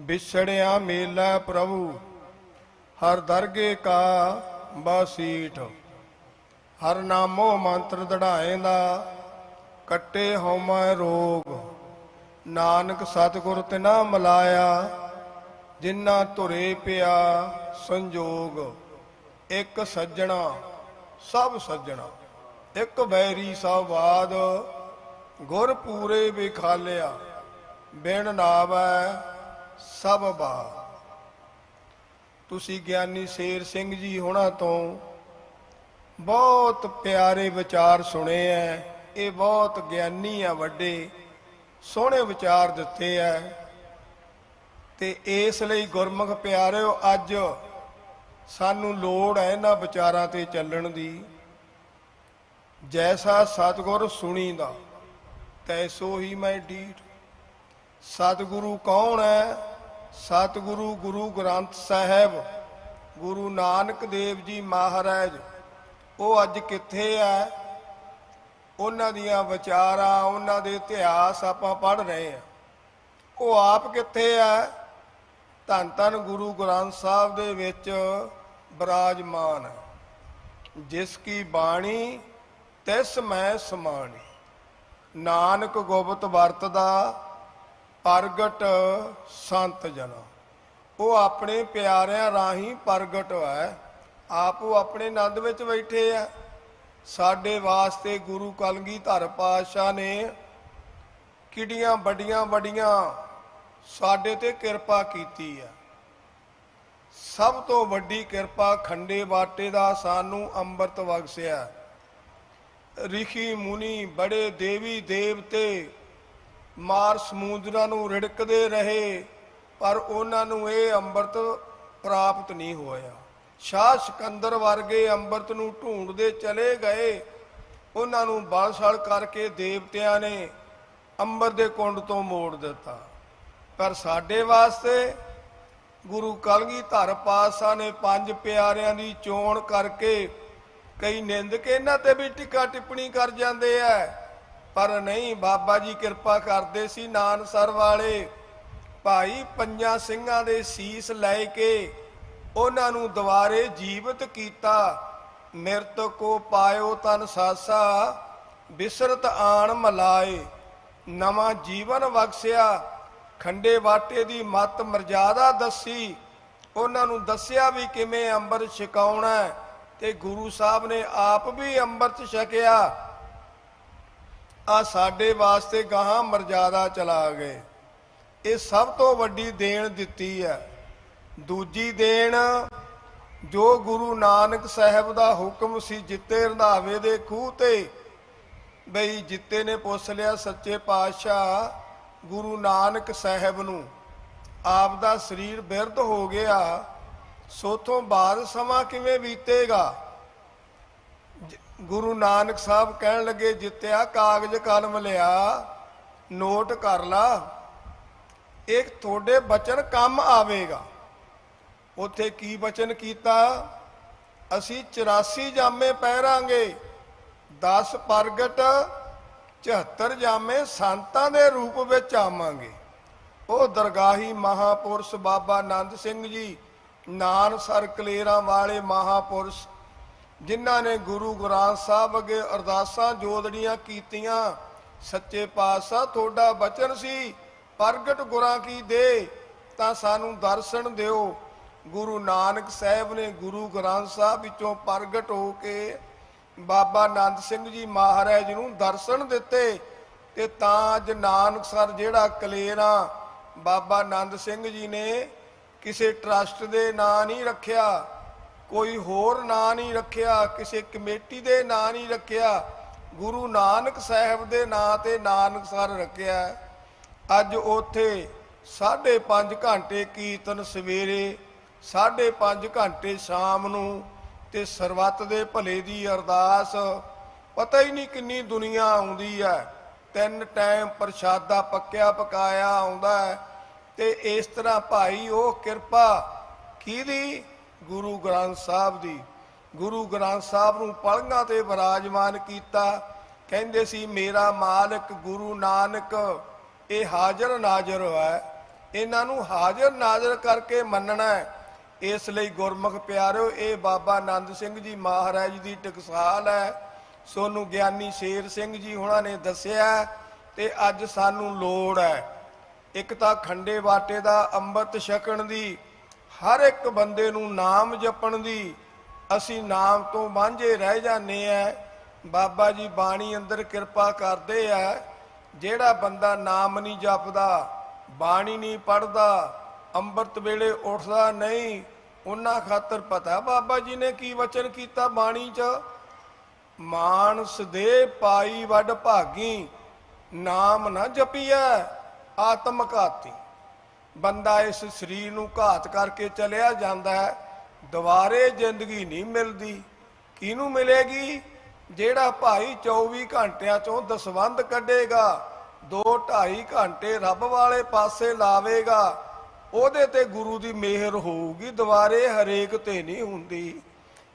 ਵਿਛੜਿਆ ਮੇਲਾ ਪ੍ਰਭੂ, ਹਰ ਦਰਗੇ ਕਾ ਬਾਸੀਠ ਹਰ ਨਾਮੋ ਮੰਤਰ ਦੜਾਏਂਦਾ ਕੱਟੇ ਹਉਮੈ ਰੋਗ। ਨਾਨਕ ਸਤਿਗੁਰ ਤਿਨਾ ਮਲਾਇਆ ਜਿਨ੍ਹਾਂ ਧੁਰੇ ਪਿਆ ਸੰਜੋਗ। ਇੱਕ ਸੱਜਣਾ, ਸਭ ਸੱਜਣਾ। ਇੱਕ ਬੈਰੀ ਸਵਾਦ ਬਾਦ ਗੁਰ ਪੂਰੇ ਵਿਖਾਲਿਆ। ਬਿਨ ਨਾਵੈ ਸਭ ਬਾ। ਤੁਸੀਂ ਗਿਆਨੀ ਸ਼ੇਰ ਸਿੰਘ ਜੀ ਹੁਣਾਂ ਤੋਂ ਬਹੁਤ ਪਿਆਰੇ ਵਿਚਾਰ ਸੁਣੇ ਐ। ਇਹ ਬਹੁਤ ਗਿਆਨੀ ਆ, ਵੱਡੇ ਸੋਹਣੇ ਵਿਚਾਰ ਦਿੱਤੇ ਐ। ਤੇ ਇਸ ਲਈ ਗੁਰਮੁਖ ਪਿਆਰਿਓ, ਅੱਜ ਸਾਨੂੰ ਲੋੜ ਹੈ ਇਹਨਾਂ ਵਿਚਾਰਾਂ ਤੇ ਚੱਲਣ ਦੀ। ਜੈਸਾ ਸਤਿਗੁਰ ਸੁਣੀਦਾ, ਤੈਸੋ ਹੀ ਮੈਂ ਡੀਠ। ਸਤਿਗੁਰੂ ਕੌਣ ਹੈ? ਸਤਿਗੁਰੂ ਗੁਰੂ ਗ੍ਰੰਥ ਸਾਹਿਬ, ਗੁਰੂ ਨਾਨਕ ਦੇਵ ਜੀ ਮਹਾਰਾਜ। ਉਹ ਅੱਜ ਕਿੱਥੇ ਹੈ? ਉਹਨਾਂ ਦੀਆਂ ਵਿਚਾਰਾਂ, ਉਹਨਾਂ ਦੇ ਇਤਿਹਾਸ ਆਪਾਂ ਪੜ੍ਹ ਰਹੇ ਹਾਂ। ਉਹ ਆਪ ਕਿੱਥੇ ਹੈ? ਧੰਨ ਧੰਨ ਗੁਰੂ ਗ੍ਰੰਥ ਸਾਹਿਬ ਦੇ ਵਿੱਚ ਬਰਾਜਮਾਨ ਜਿਸ ਕੀ ਬਾਣੀ ਤਿਸ ਮੈਂ ਸਮਾਣੀ। ਨਾਨਕ ਗੋਬਤ ਵਰਤਦਾ ਪ੍ਰਗਟ ਸੰਤ ਜਨ। ਉਹ ਆਪਣੇ ਪਿਆਰਿਆਂ ਰਾਹੀਂ ਪ੍ਰਗਟ ਹੈ। ਆਪ ਉਹ ਆਪਣੇ ਆਨੰਦ ਵਿੱਚ ਬੈਠੇ ਆ। ਸਾਡੇ ਵਾਸਤੇ ਗੁਰੂ ਕਲਗੀਧਰ ਪਾਤਸ਼ਾਹ ਨੇ ਕਿੱਡੀਆਂ ਵੱਡੀਆਂ ਵੱਡੀਆਂ ਸਾਡੇ ਤੇ ਕਿਰਪਾ ਕੀਤੀ ਹੈ ਸਭ ਤੋਂ ਵੱਡੀ ਕਿਰਪਾ ਖੰਡੇ ਬਾਟੇ ਦਾ ਸਾਨੂੰ ਅੰਮ੍ਰਿਤ ਬਖਸ਼ਿਆ। ਰਿਖੀ ਮੁਨੀ ਬੜੇ ਦੇਵੀ ਦੇਵਤੇ ਮਾਰ ਸਮੁੰਦਰਾਂ ਨੂੰ ਰਿੜਕਦੇ ਰਹੇ, ਪਰ ਉਹਨਾਂ ਨੂੰ ਇਹ ਅੰਮ੍ਰਿਤ ਪ੍ਰਾਪਤ ਨਹੀਂ ਹੋਇਆ। ਸ਼ਾਹ ਸਿਕੰਦਰ ਵਰਗੇ ਅੰਮ੍ਰਿਤ ਨੂੰ ਢੂੰਡਦੇ ਚਲੇ ਗਏ। ਉਹਨਾਂ ਨੂੰ ਬਲਸਲ ਕਰਕੇ ਦੇਵਤਿਆਂ ਨੇ ਅੰਮ੍ਰਿਤ ਦੇ ਕੁੰਡ ਤੋਂ ਮੋੜ ਦਿੱਤਾ। ਪਰ ਸਾਡੇ ਵਾਸਤੇ ਗੁਰੂ ਕਲਗੀਧਰ ਪਾਤਸ਼ਾਹ ਨੇ ਪੰਜ ਪਿਆਰਿਆਂ ਦੀ ਚੋਣ ਕਰਕੇ ਕਈ ਨਿੰਦਕ ਇਹਨਾਂ ਤੇ ਵੀ ਟਿੱਕਾ ਟਿੱਪਣੀ ਕਰ ਜਾਂਦੇ ਐ ਪਰ ਨਹੀਂ, ਬਾਬਾ ਜੀ ਕਿਰਪਾ ਕਰਦੇ ਸੀ ਨਾਨਸਰ ਵਾਲੇ। ਭਾਈ ਪੰਜਾਂ ਸਿੰਘਾਂ ਦੇ ਸੀਸ ਲੈ ਕੇ ਉਹਨਾਂ ਨੂੰ ਦੁਬਾਰੇ ਜੀਵਤ ਕੀਤਾ। ਮਿਰਤ ਕੋ ਪਾਇਓ ਤਨ ਸਾਸਾ, ਬਿਸਰਤ ਆਣ ਮਲਾਏ। ਨਵਾਂ ਜੀਵਨ ਬਖਸ਼ਿਆ। ਖੰਡੇ ਵਾਟੇ ਦੀ ਮਤ ਮਰਜ਼ਾਦਾ ਦੱਸੀ। ਉਹਨਾਂ ਨੂੰ ਦੱਸਿਆ ਵੀ ਕਿਵੇਂ ਅੰਮ੍ਰਿਤ ਛਕਾਉਣਾ ਹੈ ਤੇ ਗੁਰੂ ਸਾਹਿਬ ਨੇ ਆਪ ਵੀ ਅੰਮ੍ਰਿਤ ਛਕਿਆ। ਆ ਸਾਡੇ ਵਾਸਤੇ ਗਾਹਾਂ ਮਰਜ਼ਾਦਾ ਚਲਾ ਗਏ। ਇਹ ਸਭ ਤੋਂ ਵੱਡੀ ਦੇਣ ਦਿੱਤੀ ਹੈ। ਦੂਜੀ ਦੇਣ, ਜੋ ਗੁਰੂ ਨਾਨਕ ਸਾਹਿਬ ਦਾ ਹੁਕਮ ਸੀ ਜਿੱਤੇ ਰੰਧਾਵੇ ਦੇ ਖੂਹ ਤੇ, ਬਈ ਜਿੱਤੇ ਨੇ ਪੁੱਛ ਲਿਆ ਸੱਚੇ ਪਾਤਸ਼ਾਹ ਗੁਰੂ ਨਾਨਕ ਸਾਹਿਬ ਨੂੰ। ਆਪ ਦਾ ਸਰੀਰ ਬਿਰਧ ਹੋ ਗਿਆ। ਸੋਥੋਂ ਬਾਅਦ ਸਮਾਂ ਕਿਵੇਂ ਬੀਤੇਗਾ? ਗੁਰੂ ਨਾਨਕ ਸਾਹਿਬ ਕਹਿਣ ਲੱਗੇ, ਜਿੱਤਿਆ, ਕਾਗਜ਼ ਕਲਮ ਲਿਆ, ਨੋਟ ਕਰ ਲਾ। ਇਹ ਤੁਹਾਡੇ ਬਚਨ ਕੰਮ ਆਵੇਗਾ। ਉਥੇ ਕੀ ਬਚਨ ਕੀਤਾ? ਅਸੀਂ 84 ਜਾਮੇ ਪਹਿਰਾਂਗੇ 10 ਪ੍ਰਗਟ 74 ਜਾਮੇ ਸੰਤਾਂ ਦੇ ਰੂਪ ਵਿੱਚ ਆਵਾਂਗੇ। ਉਹ ਦਰਗਾਹੀ ਮਹਾਪੁਰਸ਼ ਬਾਬਾ ਆਨੰਦ ਸਿੰਘ ਜੀ, ਨਾਨਸਰ ਕਲੇਰਾਂ ਵਾਲੇ ਮਹਾਪੁਰਸ਼ ਜਿਨ੍ਹਾਂ ਨੇ ਗੁਰੂ ਗ੍ਰੰਥ ਸਾਹਿਬ ਅੱਗੇ ਅਰਦਾਸਾਂ ਜੋਦੜੀਆਂ ਕੀਤੀਆਂ, ਸੱਚੇ ਪਾਤਸ਼ਾਹ ਤੁਹਾਡਾ ਬਚਨ ਸੀ, ਪ੍ਰਗਟ ਗੁਰਾਂ ਕੀ ਦੇ, ਤਾਂ ਸਾਨੂੰ ਦਰਸ਼ਨ ਦਿਓ। ਗੁਰੂ ਨਾਨਕ ਸਾਹਿਬ ਨੇ ਗੁਰੂ ਗ੍ਰੰਥ ਸਾਹਿਬ ਵਿੱਚੋਂ ਪ੍ਰਗਟ ਹੋ ਕੇ ਬਾਬਾ ਆਨੰਦ ਸਿੰਘ ਜੀ ਮਹਾਰਾਜ ਨੂੰ ਦਰਸ਼ਨ ਦਿੱਤੇ, ਤੇ ਤਾਂ ਅੱਜ ਨਾਨਕ ਸਰ ਜਿਹੜਾ ਕਲੇਰਾ ਬਾਬਾ ਆਨੰਦ ਸਿੰਘ ਜੀ ਨੇ ਕਿਸੇ ਟਰਸਟ ਦੇ ਨਾਂ ਨਹੀਂ ਰੱਖਿਆ। ਕੋਈ ਹੋਰ ਨਾਂ ਨਹੀਂ ਰੱਖਿਆ, ਕਿਸੇ ਕਮੇਟੀ ਦੇ ਨਾਂ ਨਹੀਂ ਰੱਖਿਆ, ਗੁਰੂ ਨਾਨਕ ਸਾਹਿਬ ਦੇ ਨਾਂ ਤੇ ਨਾਨਕਸਰ ਰੱਖਿਆ। ਅੱਜ ਉਥੇ 5.5 ਘੰਟੇ ਕੀਰਤਨ ਸਵੇਰੇ 5.5 ਘੰਟੇ ਸ਼ਾਮ ਨੂੰ ਤੇ ਸਰਬੱਤ ਦੇ ਭਲੇ ਦੀ ਅਰਦਾਸ। ਪਤਾ ਹੀ ਨਹੀਂ ਕਿੰਨੀ ਦੁਨੀਆ ਆਉਂਦੀ ਹੈ। ਤਿੰਨ ਟਾਈਮ ਪ੍ਰਸ਼ਾਦਾ ਪੱਕਿਆ ਪਕਾਇਆ ਆਉਂਦਾ ਹੈ ਤੇ ਇਸ ਤਰ੍ਹਾਂ ਭਾਈ ਉਹ ਕਿਰਪਾ ਕਿਹਦੀ? ਗੁਰੂ ਗ੍ਰੰਥ ਸਾਹਿਬ ਦੀ। ਗੁਰੂ ਗ੍ਰੰਥ ਸਾਹਿਬ ਨੂੰ ਪਲੰਘਾਂ ਤੇ ਵਿਰਾਜਮਾਨ ਕੀਤਾ। ਕਹਿੰਦੇ ਸੀ, ਮੇਰਾ ਮਾਲਕ ਗੁਰੂ ਨਾਨਕ, ਇਹ ਹਾਜ਼ਰ ਨਾਜ਼ਰ ਹੈ। ਇਹਨਾਂ ਨੂੰ ਹਾਜ਼ਰ ਨਾਜ਼ਰ ਕਰਕੇ ਮੰਨਣਾ ਹੈ। ਇਸ ਲਈ ਗੁਰਮੁਖ ਪਿਆਰਿਓ, ਇਹ ਬਾਬਾ ਆਨੰਦ ਸਿੰਘ ਜੀ ਮਹਾਰਾਜ ਦੀ ਟਕਸਾਲ ਹੈ। ਸੋਨੂੰ ਗਿਆਨੀ ਸ਼ੇਰ ਸਿੰਘ ਜੀ ਹੁਣਾਂ ਨੇ ਦੱਸਿਆ ਤੇ ਅੱਜ ਸਾਨੂੰ ਲੋੜ ਹੈ। ਇੱਕ ਤਾਂ ਖੰਡੇ ਬਾਟੇ ਦਾ ਅੰਮ੍ਰਿਤ ਛਕਣ ਦੀ ਹਰ ਇੱਕ ਬੰਦੇ ਨੂੰ ਨਾਮ ਜਪਣ ਦੀ ਅਸੀਂ ਨਾਮ ਤੋਂ ਵਾਂਝੇ ਰਹਿ ਜਾਂਦੇ ਆ। ਬਾਬਾ ਜੀ ਬਾਣੀ ਅੰਦਰ ਕਿਰਪਾ ਕਰਦੇ ਆ। ਜਿਹੜਾ ਬੰਦਾ ਨਾਮ ਨਹੀਂ ਜਪਦਾ, ਬਾਣੀ ਨਹੀਂ ਪੜਦਾ ਅੰਮ੍ਰਿਤ ਵੇਲੇ ਉੱਠਦਾ ਨਹੀਂ, ਉਹਨਾਂ ਖਾਤਰ ਪਤਾ ਬਾਬਾ ਜੀ ਨੇ ਕੀ ਵਚਨ ਕੀਤਾ ਬਾਣੀ 'ਚ? ਮਾਨਸ ਦੇ ਪਾਈ ਵੱਡ ਭਾਗੀ, ਨਾਮ ਨਾ ਜਪੀਐ, ਆਤਮ ਘਾਤੀ। ਬੰਦਾ ਇਸ ਸਰੀਰ ਨੂੰ ਘਾਤ ਕਰਕੇ ਚਲਿਆ ਜਾਂਦਾ ਹੈ, ਦੁਬਾਰੇ ਜ਼ਿੰਦਗੀ ਨਹੀਂ ਮਿਲਦੀ। ਕਿਹਨੂੰ ਮਿਲੇਗੀ? ਜਿਹੜਾ ਭਾਈ 24 ਘੰਟਿਆਂ ਚੋਂ ਦਸਵੰਧ ਕੱਢੇਗਾ 2 2.5 ਘੰਟੇ ਰੱਬ ਵਾਲੇ ਪਾਸੇ ਲਾਵੇਗਾ, ਉਹਦੇ ਤੇ ਗੁਰੂ ਦੀ ਮਿਹਰ ਹੋਊਗੀ, ਦੁਬਾਰੇ ਹਰੇਕ ਤੇ ਨਹੀਂ ਹੁੰਦੀ।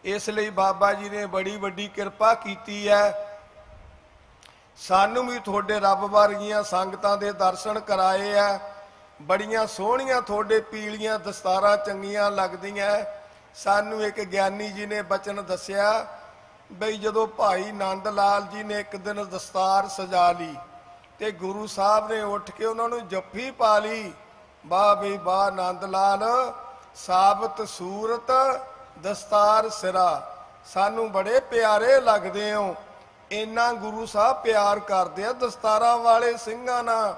ਇਸ ਲਈ ਬਾਬਾ ਜੀ ਨੇ ਬੜੀ ਵੱਡੀ ਕਿਰਪਾ ਕੀਤੀ ਹੈ। ਸਾਨੂੰ ਵੀ ਤੁਹਾਡੇ ਰੱਬ ਵਰਗੀਆਂ ਸੰਗਤਾਂ ਦੇ ਦਰਸ਼ਨ ਕਰਾਏ ਆ ਬੜੀਆਂ ਸੋਹਣੀਆਂ ਤੁਹਾਡੇ ਪੀਲੀਆਂ ਦਸਤਾਰਾਂ ਚੰਗੀਆਂ ਲੱਗਦੀਆਂ ਸਾਨੂੰ ਇੱਕ ਗਿਆਨੀ ਜੀ ਨੇ ਬਚਨ ਦੱਸਿਆ ਬਈ ਜਦੋਂ ਭਾਈ ਨੰਦ ਲਾਲ ਜੀ ਨੇ ਇੱਕ ਦਿਨ ਦਸਤਾਰ ਸਜਾ ਲਈ ਤੇ ਗੁਰੂ ਸਾਹਿਬ ਨੇ ਉੱਠ ਕੇ ਉਹਨਾਂ ਨੂੰ ਜੱਫੀ ਪਾ ਲਈ, ਵਾਹ ਬਈ ਵਾਹ ਨੰਦ ਲਾਲ, ਸਾਬਤ ਸੂਰਤ, ਦਸਤਾਰ ਸਿਰਾ। ਸਾਨੂੰ ਬੜੇ ਪਿਆਰੇ ਲੱਗਦੇ ਹੋ ਇੰਨਾ ਗੁਰੂ ਸਾਹਿਬ ਪਿਆਰ ਕਰਦੇ ਆ ਦਸਤਾਰਾਂ ਵਾਲੇ ਸਿੰਘਾਂ ਨਾਲ।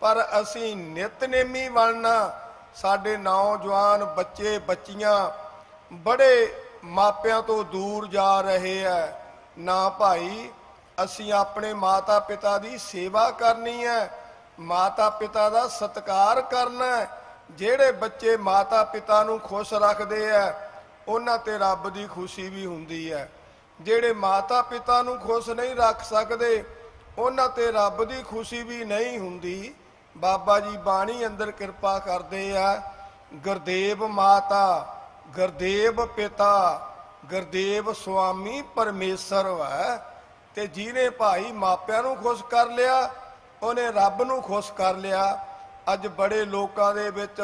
ਪਰ ਅਸੀਂ ਨਿਤਨੇਮੀ ਬਣਨਾ, ਸਾਡੇ ਨੌਜਵਾਨ ਬੱਚੇ, ਬੱਚੀਆਂ ਬੜੇ ਮਾਪਿਆਂ ਤੋਂ ਦੂਰ ਜਾ ਰਹੇ ਆ ਨਾ ਭਾਈ, ਅਸੀਂ ਆਪਣੇ ਮਾਤਾ ਪਿਤਾ ਦੀ ਸੇਵਾ ਕਰਨੀ ਹੈ ਮਾਤਾ ਪਿਤਾ ਦਾ ਸਤਿਕਾਰ ਕਰਨਾ ਹੈ ਜਿਹੜੇ ਬੱਚੇ ਮਾਤਾ ਪਿਤਾ ਨੂੰ ਖੁਸ਼ ਰੱਖਦੇ ਆ ਉਹਨਾਂ ਤੇ ਰੱਬ ਦੀ ਖੁਸ਼ੀ ਵੀ ਹੁੰਦੀ ਹੈ ਜਿਹੜੇ ਮਾਤਾ ਪਿਤਾ ਨੂੰ ਖੁਸ਼ ਨਹੀਂ ਰੱਖ ਸਕਦੇ, ਉਹਨਾਂ ਤੇ ਰੱਬ ਦੀ ਖੁਸ਼ੀ ਵੀ ਨਹੀਂ ਹੁੰਦੀ। ਬਾਬਾ ਜੀ ਬਾਣੀ ਅੰਦਰ ਕਿਰਪਾ ਕਰਦੇ ਆ। ਗੁਰਦੇਵ ਮਾਤਾ, ਗੁਰਦੇਵ ਪਿਤਾ, ਗੁਰਦੇਵ ਸੁਆਮੀ ਪਰਮੇਸ਼ਰ ਹੈ ਤੇ ਜਿਹਨੇ ਭਾਈ ਮਾਪਿਆਂ ਨੂੰ ਖੁਸ਼ ਕਰ ਲਿਆ, ਉਹਨੇ ਰੱਬ ਨੂੰ ਖੁਸ਼ ਕਰ ਲਿਆ। ਅੱਜ ਬੜੇ ਲੋਕਾਂ ਦੇ ਵਿੱਚ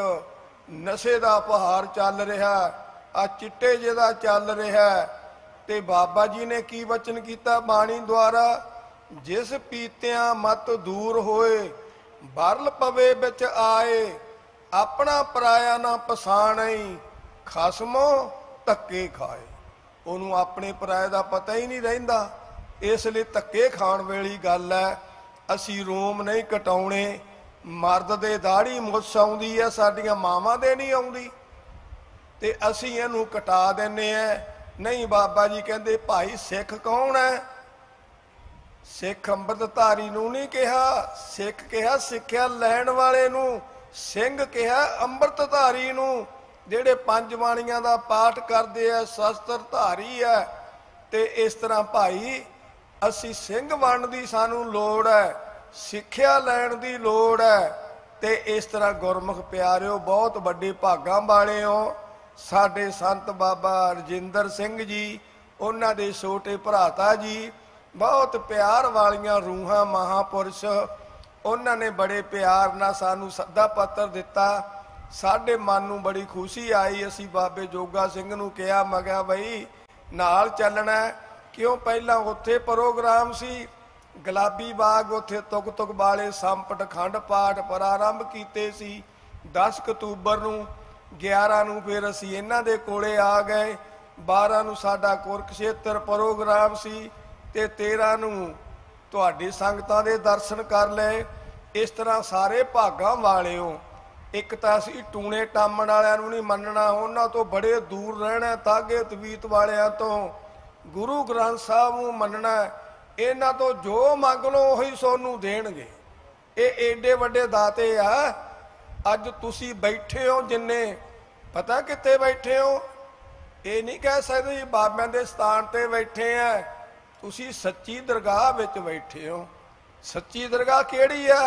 ਨਸ਼ੇ ਦਾ ਪਹਾੜ ਚੱਲ ਰਿਹਾ, ਆ ਚਿੱਟੇ ਜਿਹਦਾ ਚੱਲ ਰਿਹਾ। ਤੇ ਬਾਬਾ ਜੀ ਨੇ ਕੀ ਵਚਨ ਕੀਤਾ ਬਾਣੀ ਦੁਆਰਾ? ਜਿਸ ਪੀਤਿਆਂ ਮਤ ਦੂਰ ਹੋਏ ਬਰਲ ਪਵੇ ਵਿੱਚ ਆਏ, ਆਪਣਾ ਪਰਾਇਆ ਨਾ ਪਛਾਣਈ ਖਸਮੋ ਧੱਕੇ ਖਾਏ। ਉਹਨੂੰ ਆਪਣੇ ਪਰਾਏ ਦਾ ਪਤਾ ਹੀ ਨਹੀਂ ਰਹਿੰਦਾ। ਇਸ ਲਈ ਧੱਕੇ ਖਾਣ ਵੇਲੀ ਗੱਲ ਹੈ, ਅਸੀਂ ਰੋਮ ਨਹੀਂ ਕਟਾਉਣੇ। ਮਰਦ ਦੇ ਦਾੜੀ ਮੁੱਛ ਆਉਂਦੀ ਹੈ, ਸਾਡੀਆਂ ਮਾਵਾਂ ਦੇ ਨਹੀਂ ਆਉਂਦੀ। ਤੇ ਅਸੀਂ ਇਹਨੂੰ ਕਟਾ ਦਿੰਨੇ ਆ ਨਹੀਂ ਬਾਬਾ ਜੀ ਕਹਿੰਦੇ, ਭਾਈ ਸਿੱਖ ਕੌਣ ਹੈ? ਸਿੱਖ ਅੰਮ੍ਰਿਤਧਾਰੀ ਨੂੰ ਨਹੀਂ ਕਿਹਾ, ਸਿੱਖ ਕਿਹਾ ਸਿੱਖਿਆ ਲੈਣ ਵਾਲੇ ਨੂੰ, ਸਿੰਘ ਕਿਹਾ ਅੰਮ੍ਰਿਤਧਾਰੀ ਨੂੰ। ਜਿਹੜੇ ਪੰਜ ਬਾਣੀਆਂ ਦਾ ਪਾਠ ਕਰਦੇ ਆ, ਸ਼ਸਤਰ ਧਾਰੀ ਆ, ਤੇ ਇਸ ਤਰ੍ਹਾਂ ਭਾਈ, ਅਸੀਂ ਸਿੰਘ ਬਣਨ ਦੀ ਸਾਨੂੰ ਲੋੜ ਹੈ, ਸਿੱਖਿਆ ਲੈਣ ਦੀ ਲੋੜ ਹੈ, ਤੇ ਇਸ ਤਰ੍ਹਾਂ ਗੁਰਮੁਖ ਪਿਆਰਿਓ, ਬਹੁਤ ਵੱਡੇ ਭਾਗਾਂ ਵਾਲੇ ਹੋ ਸਾਡੇ ਸੰਤ ਬਾਬਾ ਰਜਿੰਦਰ ਸਿੰਘ ਜੀ, ਉਹਨਾਂ ਦੇ ਛੋਟੇ ਭਰਾਤਾ ਜੀ ਬਹੁਤ ਪਿਆਰ ਵਾਲੀਆਂ ਰੂਹਾਂ ਮਹਾਪੁਰਸ਼, ਉਹਨਾਂ ਨੇ ਬੜੇ ਪਿਆਰ ਨਾਲ ਸਾਨੂੰ ਸੱਦਾ ਪੱਤਰ ਦਿੱਤਾ। ਸਾਡੇ ਮਨ ਨੂੰ ਬੜੀ ਖੁਸ਼ੀ ਆਈ, ਅਸੀਂ ਬਾਬੇ ਜੋਗਾ ਸਿੰਘ ਨੂੰ ਕਿਹਾ, ਮੈਂ ਕਿਹਾ ਬਈ ਨਾਲ ਚੱਲਣਾ ਕਿਉਂ? ਪਹਿਲਾਂ ਉੱਥੇ ਪ੍ਰੋਗਰਾਮ ਸੀ। ਗੁਲਾਬੀ ਬਾਗ ਉੱਥੇ ਤੁਕ ਤੁਕ ਵਾਲੇ ਸੰਪਟ ਖੰਡ ਪਾਠ ਪ੍ਰਾਰੰਭ ਕੀਤੇ ਸੀ। 10 ਅਕਤੂਬਰ ਨੂੰ 11 ਨੂੰ ਫਿਰ ਅਸੀਂ ਇਹਨਾਂ ਦੇ ਕੋਲੇ ਆ ਗਏ। 12 ਨੂੰ ਸਾਡਾ ਕੁਰਕਸ਼ੇਤਰ ਪ੍ਰੋਗਰਾਮ ਸੀ। ਤੇ 13 ਨੂੰ ਤੁਹਾਡੀ ਸੰਗਤਾਂ ਦੇ ਦਰਸ਼ਨ ਕਰ ਲਏ ਇਸ ਤਰ੍ਹਾਂ ਸਾਰੇ ਭਾਗਾਂ ਵਾਲਿਓ, ਇੱਕ ਤਾਂ ਅਸੀਂ ਟੂਣੇ ਟਾਮਣ ਵਾਲਿਆਂ ਨੂੰ ਨਹੀਂ ਮੰਨਣਾ, ਉਹਨਾਂ ਤੋਂ ਬੜੇ ਦੂਰ ਰਹਿਣਾ, ਤਾਗੇ ਤਵੀਤ ਵਾਲਿਆਂ ਤੋਂ। ਗੁਰੂ ਗ੍ਰੰਥ ਸਾਹਿਬ ਨੂੰ ਮੰਨਣਾ, ਇਹਨਾਂ ਤੋਂ ਜੋ ਮੰਗ ਲਓ, ਉਹੀ ਸੋਨੂੰ ਦੇਣਗੇ। ਇਹ ਏਡੇ ਵੱਡੇ ਦਾਤੇ ਆ। ਅੱਜ ਤੁਸੀਂ ਬੈਠੇ ਹੋ ਜਿੰਨੇ, ਪਤਾ ਕਿੱਥੇ ਬੈਠੇ ਹੋ? ਇਹ ਨਹੀਂ ਕਹਿ ਸਕਦੇ ਜੀ ਬਾਬਿਆਂ ਦੇ ਸਥਾਨ ਤੇ ਬੈਠੇ ਆ। ਤੁਸੀਂ ਸੱਚੀ ਦਰਗਾਹ ਵਿੱਚ ਬੈਠੇ ਹੋ। ਸੱਚੀ ਦਰਗਾਹ ਕਿਹੜੀ ਹੈ?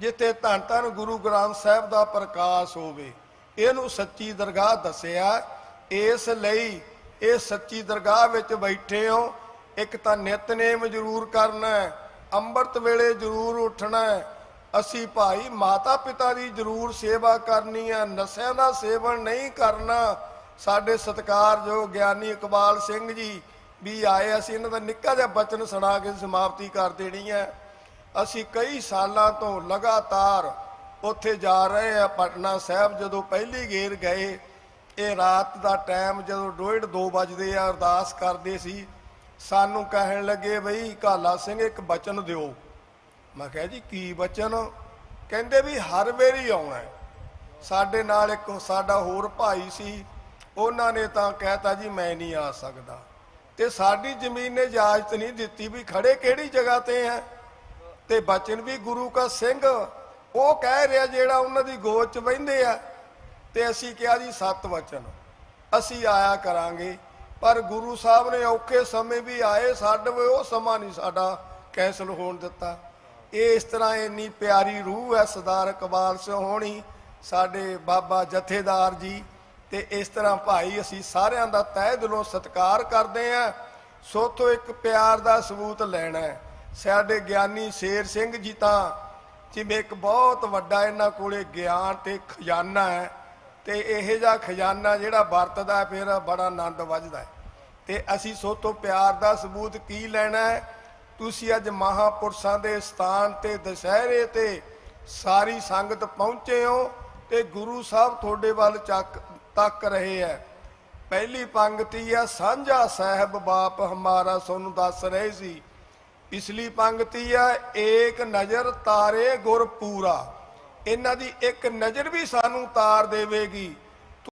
ਜਿੱਥੇ ਧੰਨ ਧੰਨ ਗੁਰੂ ਗ੍ਰੰਥ ਸਾਹਿਬ ਦਾ ਪ੍ਰਕਾਸ਼ ਹੋਵੇ। ਇਹਨੂੰ ਸੱਚੀ ਦਰਗਾਹ ਦੱਸਿਆ। ਇਸ ਲਈ ਇਹ ਸੱਚੀ ਦਰਗਾਹ ਵਿੱਚ ਬੈਠੇ ਹੋ। ਇੱਕ ਤਾਂ ਨਿਤਨੇਮ ਜ਼ਰੂਰ ਕਰਨਾ ਅੰਮ੍ਰਿਤ ਵੇਲੇ ਜ਼ਰੂਰ ਉੱਠਣਾ ਅਸੀਂ ਭਾਈ ਮਾਤਾ ਪਿਤਾ ਦੀ ਜ਼ਰੂਰ ਸੇਵਾ ਕਰਨੀ ਹੈ। ਨਸ਼ਿਆਂ ਦਾ ਸੇਵਨ ਨਹੀਂ ਕਰਨਾ। ਸਾਡੇ ਸਤਿਕਾਰਯੋਗ ਗਿਆਨੀ ਇਕਬਾਲ ਸਿੰਘ ਜੀ ਵੀ ਆਏ ਅਸੀਂ, ਇਹਨਾਂ ਦਾ ਨਿੱਕਾ ਜਿਹਾ ਬਚਨ ਸੁਣਾ ਕੇ ਸਮਾਪਤੀ ਕਰ ਦੇਣੀ ਹੈ। ਅਸੀਂ ਕਈ ਸਾਲਾਂ ਤੋਂ ਲਗਾਤਾਰ ਉੱਥੇ ਜਾ ਰਹੇ ਆ ਪਟਨਾ ਸਾਹਿਬ। ਜਦੋਂ ਪਹਿਲੀ ਗੇਰ ਗਏ, ਇਹ ਰਾਤ ਦਾ ਟਾਈਮ ਜਦੋਂ ਡੋਇਡ 2 ਵਜਦੇ ਆ, ਅਰਦਾਸ ਕਰਦੇ ਸੀ। ਸਾਨੂੰ ਕਹਿਣ ਲੱਗੇ, ਬਈ ਕਾਲਾ ਸਿੰਘ, ਇੱਕ ਬਚਨ ਦਿਓ। ਮੈਂ ਕਿਹਾ, ਜੀ, ਕੀ ਬਚਨ? ਕਹਿੰਦੇ ਵੀ, ਹਰ ਵੇਰੀ ਆਉਣਾ ਸਾਡੇ ਨਾਲ ਇੱਕ ਸਾਡਾ ਹੋਰ ਭਾਈ ਸੀ। ਉਹਨਾਂ ਨੇ ਤਾਂ ਕਹਿਤਾ, ਜੀ, ਮੈਂ ਨਹੀਂ ਆ ਸਕਦਾ। ਤੇ ਸਾਡੀ ਜ਼ਮੀਨ ਨੇ ਇਜਾਜ਼ਤ ਨਹੀਂ ਦਿੱਤੀ ਵੀ ਖੜੇ ਕਿਹੜੀ ਜਗ੍ਹਾ ਤੇ ਹੈ ਤੇ ਬਚਨ ਵੀ ਗੁਰੂ ਕਾ ਸਿੰਘ, ਉਹ ਕਹਿ ਰਿਹਾ ਜਿਹੜਾ ਉਹਨਾਂ ਦੀ ਗੋਦ ਚ ਬਹਿੰਦੇ ਆ। ਤੇ ਅਸੀਂ ਕਿਹਾ ਜੀ, ਸੱਤ ਵਚਨ। ਅਸੀਂ ਆਇਆ ਕਰਾਂਗੇ। ਪਰ ਗੁਰੂ ਸਾਹਿਬ ਨੇ ਔਖੇ ਸਮੇਂ ਵੀ ਆਏ, ਸਾਡੇ ਵੇ ਉਹ ਸਮਾਂ ਨਹੀਂ ਸਾਡਾ ਕੈਂਸਲ ਹੋਣ ਦਿੱਤਾ। ਇਹ ਇਸ ਤਰ੍ਹਾਂ ਇੰਨੀ ਪਿਆਰੀ ਰੂਹ ਹੈ, ਸਰਦਾਰ ਇਕਬਾਲ ਸਿੰਘ ਹੋਣੀ, ਸਾਡੇ ਬਾਬਾ ਜਥੇਦਾਰ ਜੀ। ਤੇ ਇਸ ਤਰ੍ਹਾਂ ਭਾਈ ਅਸੀਂ ਸਾਰਿਆਂ ਦਾ ਤਹਿ ਦਿਲੋਂ ਸਤਿਕਾਰ ਕਰਦੇ ਆਂ ਸੋਥੋਂ ਇੱਕ ਪਿਆਰ ਦਾ ਸਬੂਤ ਲੈਣਾ ਸਾਡੇ ਗਿਆਨੀ ਸ਼ੇਰ ਸਿੰਘ ਜੀ ਤਾਂ ਜਿਵੇਂ ਇੱਕ ਬਹੁਤ ਵੱਡਾ ਇਹਨਾਂ ਕੋਲੇ ਗਿਆਨ ਤੇ ਖਜ਼ਾਨਾ ਹੈ ਤੇ ਇਹੋ ਜਿਹਾ ਖਜ਼ਾਨਾ ਜਿਹੜਾ ਵਰਤਦਾ ਫਿਰ ਬੜਾ ਆਨੰਦ ਵੱਜਦਾ ਹੈ। ਤੇ ਅਸੀਂ ਸੋਥੋਂ ਪਿਆਰ ਦਾ ਸਬੂਤ ਕੀ ਲੈਣਾ ਹੈ? ਤੁਸੀਂ ਅੱਜ ਮਹਾਪੁਰਸ਼ਾਂ ਦੇ ਸਥਾਨ ਤੇ ਦੁਸਹਿਰੇ ਤੇ ਸਾਰੀ ਸੰਗਤ ਪਹੁੰਚੇ ਹੋ ਤੇ ਗੁਰੂ ਸਾਹਿਬ ਤੁਹਾਡੇ ਵੱਲ ਚੱਕ ਤੱਕ ਰਹੇ ਹੈ ਪਹਿਲੀ ਪੰਗਤੀ ਆ ਸਾਂਝਾ ਸਾਹਿਬ ਬਾਪ ਹਮਾਰਾ ਸੋਨੂੰ ਦੱਸ ਰਹੇ ਸੀ। ਪਿਛਲੀ ਪੰਗਤੀ ਆ ਏਕ ਨਜ਼ਰ ਤਾਰੇ ਗੁਰ ਪੂਰਾ। ਇਹਨਾਂ ਦੀ ਇੱਕ ਨਜ਼ਰ ਵੀ ਸਾਨੂੰ ਤਾਰ ਦੇਵੇਗੀ।